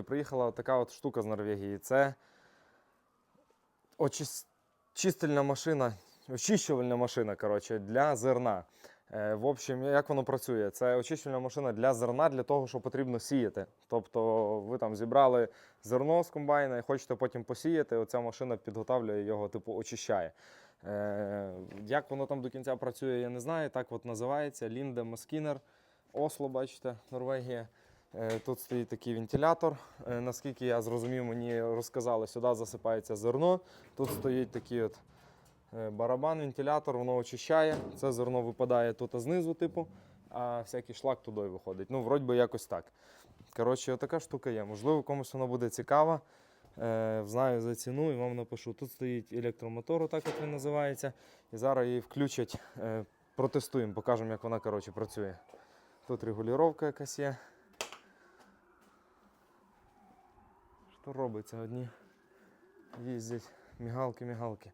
Друзі, приїхала така от штука з Норвегії. Це очистильна машина, очищувальна машина коротше, для зерна. Е, В общем, як воно працює? Це очищувальна машина для зерна, для того, що потрібно сіяти. Тобто ви там зібрали зерно з комбайна і хочете потім посіяти. Оця машина підготавлює його, типу, очищає. Е, Як воно там до кінця працює, я не знаю. Так от називається Лінде Маскінер. Осло, бачите, Норвегія. Е, Тут стоїть такий вентилятор. Е, Наскільки я зрозумів, мені розказали, сюди засипається зерно. Тут стоїть такий от е, барабан, вентилятор, воно очищає. Це зерно випадає тут знизу, типу, а всякий шлак туди виходить. Ну, вроді би якось так. Коротше, така штука є. Можливо, комусь вона буде цікава. Знаю за ціну і вам напишу. Тут стоїть електромотор, так як він називається. І зараз її включать, протестуємо, покажемо, як вона коротше, працює. Тут регулювання якась є. Робиться? Одні їздять мігалки, мігалки.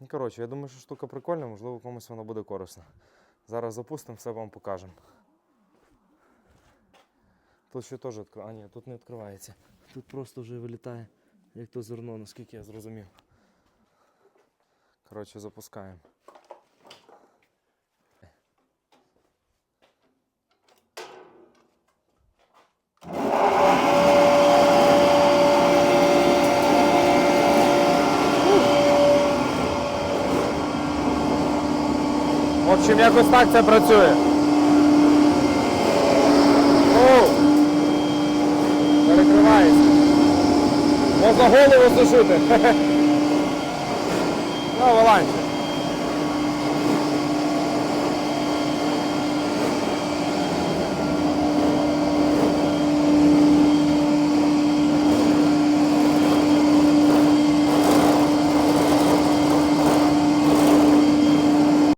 Ну, коротше, я думаю, що штука прикольна, можливо, комусь вона буде корисна. Зараз запустимо, все вам покажемо. Тут ще теж відкривається. А, ні, тут не відкривається. Тут просто вже вилітає, як то зерно, наскільки я зрозумів. Коротше, запускаємо. В общем, якось так це працює. О! Перекривається. Можна голову зашити. Ну, валанчик.